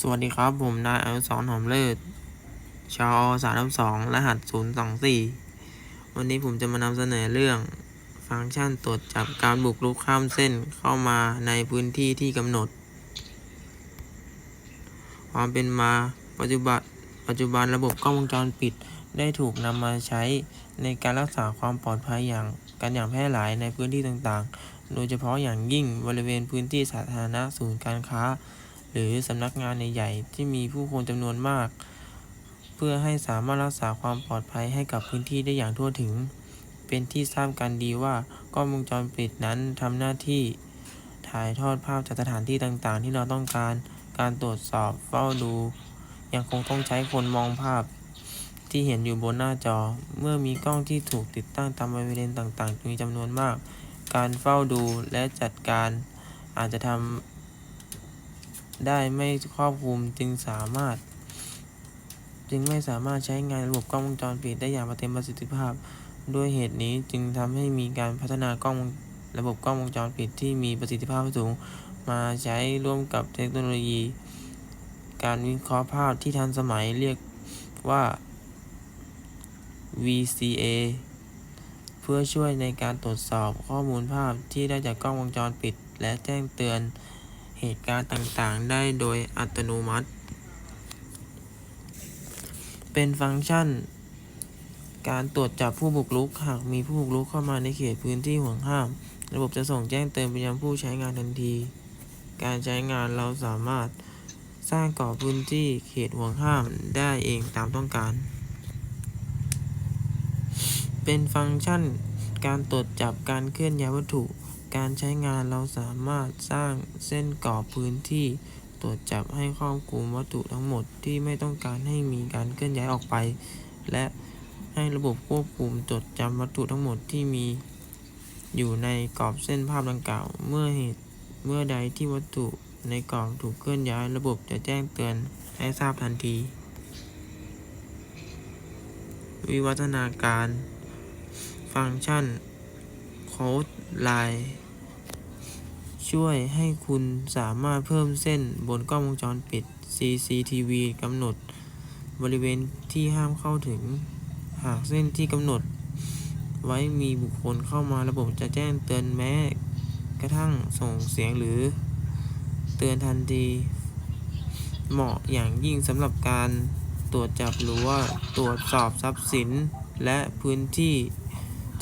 สวัสดีครับ ผมนายอนุสรหอมเลิศชอสามสองรหัสศูนย์สองสี่วันนี้ผมจะมานำเสนอเรื่อง ฟังก์ชันตรวจจับการบุกรุกข้ามเส้นเข้ามาในพื้นที่ที่กำหนด ความเป็นมาปัจจุบันปัจจุบันระบบกล้องวงจรปิด ได้ถูกนำมาใช้ในการรักษาความปลอดภัยอย่างกันอย่างแพร่หลายในพื้นที่ต่างๆ โดยเฉพาะอย่างยิ่งบริเวณพื้นที่สาธารณะศูนย์การค้า หรือสำนักงานใหญ่ๆที่มีผู้คนจำนวนมาก เพื่อให้สามารถรักษาความปลอดภัยให้กับพื้นที่ได้อย่างทั่วถึง เป็นที่ทราบกันดีว่ากล้องวงจรปิดนั้นทำหน้าที่ถ่ายทอดภาพจากสถานที่ต่างๆ ที่เราต้องการ การตรวจสอบเฝ้าดู ยังคงต้องใช้คนมองภาพที่เห็นอยู่บนหน้าจอ เมื่อมีกล้องที่ถูกติดตั้งตามบริเวณต่างๆ มีจำนวนมาก การเฝ้าดูและจัดการอาจจะทำ ได้ไม่ครอบคลุมจึงสามารถ จึงไม่สามารถใช้งานระบบกล้องวงจรปิดได้อย่างเต็มประสิทธิภาพ ด้วยเหตุนี้จึงทำให้มีการพัฒนากล้องวงระบบกล้องวงจรปิดที่มีประสิทธิภาพสูง มาใช้ร่วมกับเทคโนโลยี การวิเคราะห์ภาพที่ทันสมัยเรียกว่า VCA เพื่อช่วยในการตรวจสอบข้อมูลภาพที่ได้จากกล้องวงจรปิด และแจ้งเตือน เหตุการณ์ต่างๆ ได้โดยอัตโนมัติ เป็นฟังก์ชัน การตรวจจับผู้บุกรุก หากมีผู้บุกรุกเข้ามาในเขตพื้นที่ห่วงห้าม ระบบจะส่งแจ้งเตือนไปยังผู้ใช้งานทันที การใช้งานเราสามารถสร้างกรอบพื้นที่เขตห่วงห้ามได้เองตามต้องการ เป็นฟังก์ชันการตรวจจับการเคลื่อนย้ายวัตถุ การใช้งานเราสามารถสร้างเส้นกรอบพื้นที่ ตรวจจับให้ครอบคลุมวัตถุทั้งหมดที่ไม่ต้องการให้มีการเคลื่อนย้ายออกไป และให้ระบบควบคุมจดจำวัตถุทั้งหมดที่มี อยู่ในกรอบเส้นภาพดังกล่าว เมื่อเหตุเมื่อใดที่วัตถุในกรอบถูกเคลื่อนย้ายระบบจะแจ้งเตือนให้ทราบทันที วิวัฒนาการ ฟังก์ชัน Code Line ช่วยให้คุณสามารถเพิ่มเส้นบนกล้องวงจรปิด CCTV กำหนด บริเวณที่ห้ามเข้าถึง หากเส้นที่กำหนด ไว้มีบุคคลเข้ามาระบบจะแจ้งเตือนแม้ กระทั่งส่งเสียงหรือ เตือนทันที เหมาะอย่างยิ่งสำหรับการตรวจจับหรือว่าตรวจสอบทรัพย์สิน และพื้นที่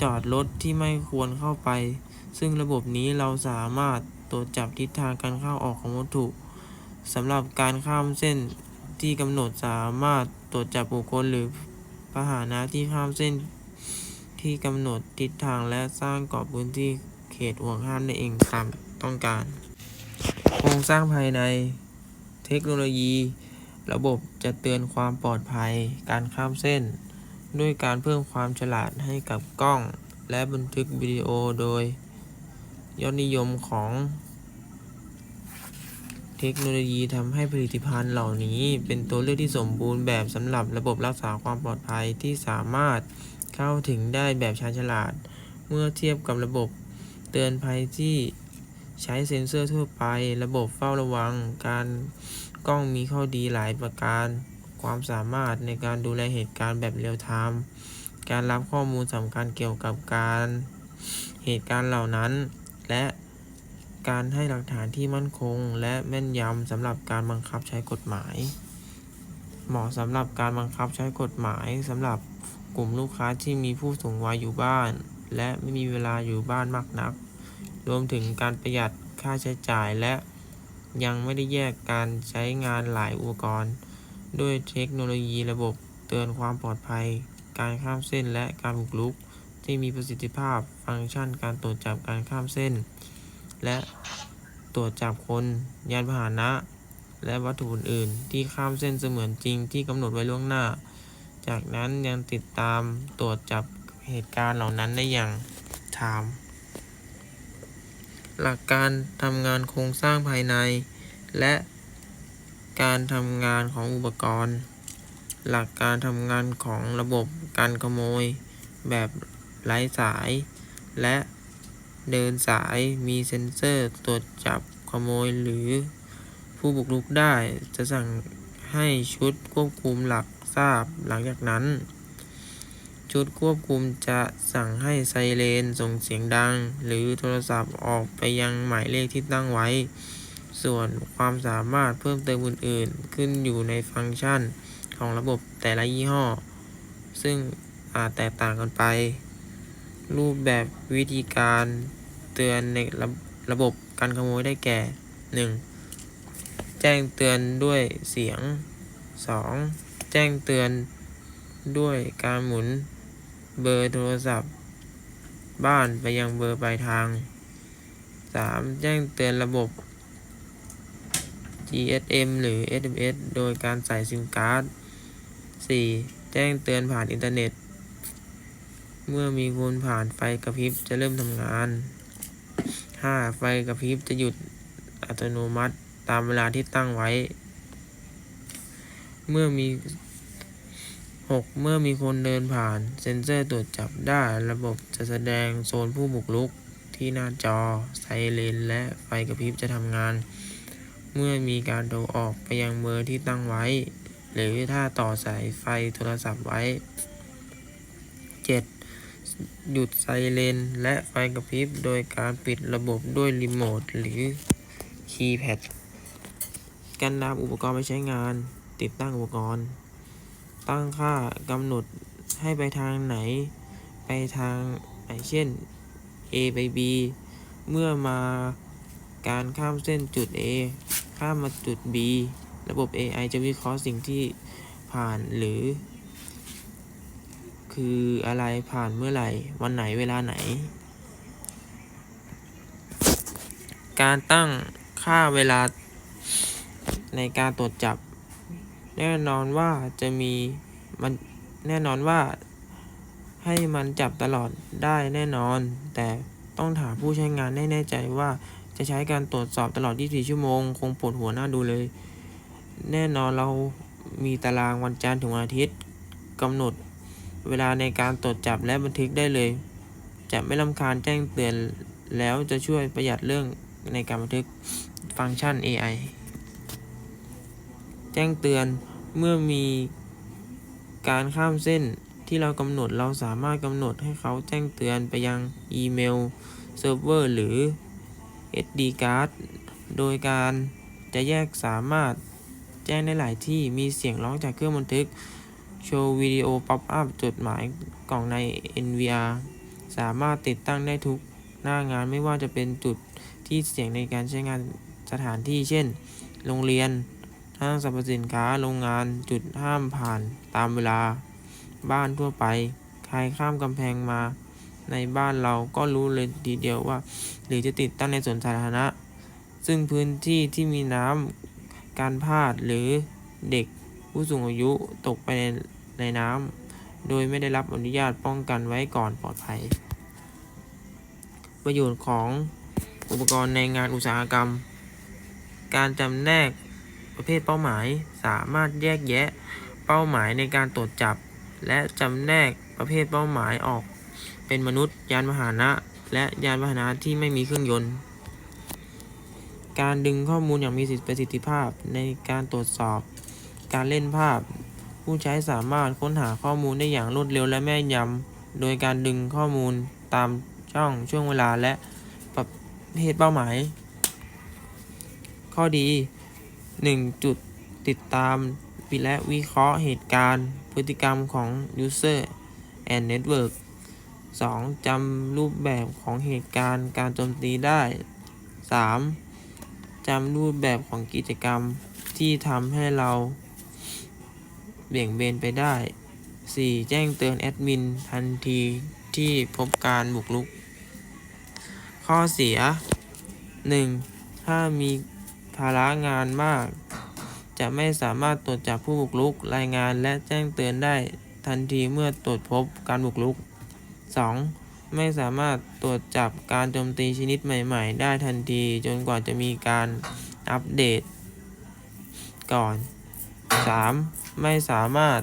จอดรถที่ไม่ควรเข้าไป ซึ่งระบบนี้เราสามารถ ตรวจจับทิศทางการเข้าออกของวัตถุสำหรับการข้ามเส้นที่กำหนดสามารถตรวจจับบุคคลหรือพาหนะที่ข้ามเส้นที่กำหนดทิศทางและสร้างกรอบพื้นที่เขตห่วงห้ามได้เองตามต้องการ โครงสร้างภายในเทคโนโลยี ระบบจะเตือนความปลอดภัยการข้ามเส้น ด้วยการเพิ่มความฉลาดให้กับกล้อง และบันทึกวิดีโอโดย ยอดนิยมของเทคโนโลยีทำให้ผลิตภัณฑ์เหล่านี้ เป็นตัวเลือกที่สมบูรณ์แบบสำหรับระบบรักษาความปลอดภัยที่สามารถเข้าถึงได้แบบชาญฉลาด เมื่อเทียบกับระบบเตือนภัยที่ใช้เซ็นเซอร์ทั่วไป ระบบเฝ้าระวัง การกล้องมีข้อดีหลายประการ ความสามารถในการดูแลเหตุการณ์แบบเรียลไทม์ การรับข้อมูลสำคัญเกี่ยวกับการเหตุการณ์เหล่านั้น และการให้หลักฐานที่มั่นคง และแม่นยำสำหรับการบังคับใช้กฎหมาย เหมาะสำหรับการบังคับใช้กฎหมายสำหรับกลุ่มลูกค้าที่มีผู้สูงวัยอยู่บ้าน และไม่มีเวลาอยู่บ้านมากนัก รวมถึงการประหยัดค่าใช้จ่ายและยังไม่ได้แยกการใช้งานหลายอุปกรณ์ ด้วยเทคโนโลยีระบบเตือนความปลอดภัย การข้ามเส้นและการบุกรุก ที่มีประสิทธิภาพฟังก์ชันการตรวจจับการข้ามเส้น และตรวจจับคนยานพาหนะ และวัตถุอื่นๆ ที่ข้ามเส้นเสมือนจริงที่กำหนดไว้ล่วงหน้า จากนั้นยังติดตามตรวจจับเหตุการณ์เหล่านั้นได้อย่างไทม์หลักการทำงานโครงสร้างภายใน และการทำงานของอุปกรณ์ หลักการทำงานของระบบการขโมยแบบ ไร้สาย และเดินสายมีเซ็นเซอร์ตรวจจับขโมยหรือผู้บุกรุกได้ จะสั่งให้ชุดควบคุมหลักทราบหลังจากนั้น ชุดควบคุมจะสั่งให้ไซเรนส่งเสียงดัง หรือโทรศัพท์ออกไปยังหมายเลขที่ตั้งไว้ ส่วนความสามารถเพิ่มเติมอื่นๆ ขึ้นอยู่ในฟังก์ชันของระบบแต่ละยี่ห้อ ซึ่งอาจแตกต่างกันไป รูปแบบวิธีการเตือนในระระบบการขโมยได้แก่ 1. แจ้งเตือนด้วยเสียง 2. แจ้งเตือนด้วยการหมุนเบอร์โทรศัพท์ บ้านไปยังเบอร์ปลายทาง 3. แจ้งเตือนระบบ GSM หรือ SMS โดยการใส่ซิมการ์ด 4. แจ้งเตือนผ่านอินเทอร์เน็ต เมื่อมีคนผ่านไฟกระพริบจะเริ่มทำงาน 5. ไฟกระพริบจะหยุดอัตโนมัติตามเวลาที่ตั้งไว้ เมื่อมี 6. เมื่อมีคนเดินผ่าน เซ็นเซอร์ตรวจจับได้ระบบจะแสดงโซนผู้บุกรุกที่หน้าจอ ไซเรนและไฟกระพริบจะทำงาน เมื่อมีการโทรออกไปยังเบอร์ที่ตั้งไว้ หรือถ้าต่อสายไฟโทรศัพท์ไว้ 7. หยุดไซเรนและไฟกระพริบโดยการปิดระบบด้วยรีโมทหรือคีย์แพดการนำอุปกรณ์ไปใช้งาน ติดตั้งอุปกรณ์ ตั้งค่ากำหนดให้ไปทางไหน ไปทางไหนเช่น A ไป B เมื่อมาการข้ามเส้นจุด A ข้ามมาจุด B ระบบ AI จะวิเคราะห์สิ่งที่ผ่านหรือ คืออะไรผ่านเมื่อไหร่ วันไหนเวลาไหน การตั้งค่าเวลาในการตรวจจับ แน่นอนว่าจะมีมันแน่นอนว่าให้มันจับตลอดได้แน่นอน แต่ต้องถามผู้ใช้งานให้แน่ใจว่าจะใช้การตรวจสอบตลอด 24 ชั่วโมง คงปวดหัวหน้าดูเลย แน่นอนเรามีตารางวันจันทร์ถึงวันอาทิตย์กำหนด เวลาในการตรวจจับและบันทึกได้เลย จะไม่ลำคาญแจ้งเตือน แล้วจะช่วยประหยัดเรื่องในการบันทึกฟังก์ชัน AI แจ้งเตือนเมื่อมีการข้ามเส้นที่เรากำหนดเราสามารถกำหนดให้เขาแจ้งเตือนไปยังอีเมลเซิร์ฟเวอร์หรือ SD card โดยการจะแยกสามารถแจ้งได้หลายที่มีเสียงร้องจากเครื่องบันทึก โชว์วิดีโอป๊อปอัพจดหมายกล่องใน NVR สามารถติดตั้งได้ทุกหน้างานไม่ว่าจะเป็นจุดที่เสี่ยงในการใช้งานสถานที่เช่น โรงเรียน ห้างสรรพสินค้า โรงงาน จุดห้ามผ่านตามเวลา บ้านทั่วไป ใครข้ามกำแพงมา ในบ้านเราก็รู้เลยทีเดียวว่า หรือจะติดตั้งในสวนสาธารณะ ซึ่งพื้นที่ที่มีน้ำการพาดหรือเด็ก ผู้สูงอายุตกไปในในน้ำโดยไม่ได้รับอนุญาตป้องกันไว้ก่อนปลอดภัย ประโยชน์ของอุปกรณ์ในงานอุตสาหกรรม การจำแนกประเภทเป้าหมายสามารถแยกแยะเป้าหมายในการตรวจจับ และจำแนกประเภทเป้าหมายออก เป็นมนุษย์ ยานพาหนะ และยานพาหนะที่ไม่มีเครื่องยนต์ การดึงข้อมูลอย่างมีประสิทธิภาพในการตรวจสอบ การเล่นภาพ ผู้ใช้สามารถค้นหาข้อมูลได้อย่างรวดเร็วและแม่นยำ โดยการดึงข้อมูลตามช่องช่วงเวลาและประเภทเป้าหมาย ข้อดี 1. จุดติดตามและวิเคราะห์เหตุการณ์ พฤติกรรมของ User and Network 2. จำรูปแบบของเหตุการณ์การโจมตีได้ 3. จำรูปแบบของกิจกรรมที่ทำให้เรา เบี่ยงเบนไปได้ 4. แจ้งเตือนแอดมินทันทีที่พบการบุกรุก ข้อเสีย 1. ถ้ามีภาระงานมาก จะไม่สามารถตรวจจับผู้บุกรุกรายงานและแจ้งเตือนได้ทันทีเมื่อตรวจพบการบุกรุก 2. ไม่สามารถตรวจจับการโจมตีชนิดใหม่ ๆ ได้ทันทีจนกว่าจะมีการอัปเดต ก่อน 3. ไม่สามารถ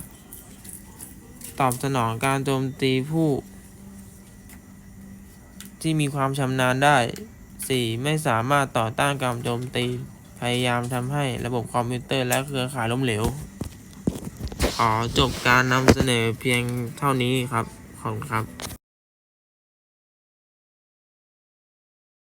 ตอบสนองการโจมตีผู้ ที่มีความชำนาญได้ 4. ไม่สามารถต่อต้านการโจมตี พยายามทำให้ระบบคอมพิวเตอร์และเครือข่ายล้มเหลวขอจบการนำเสนอเพียงเท่านี้ครับ ขอบคุณครับ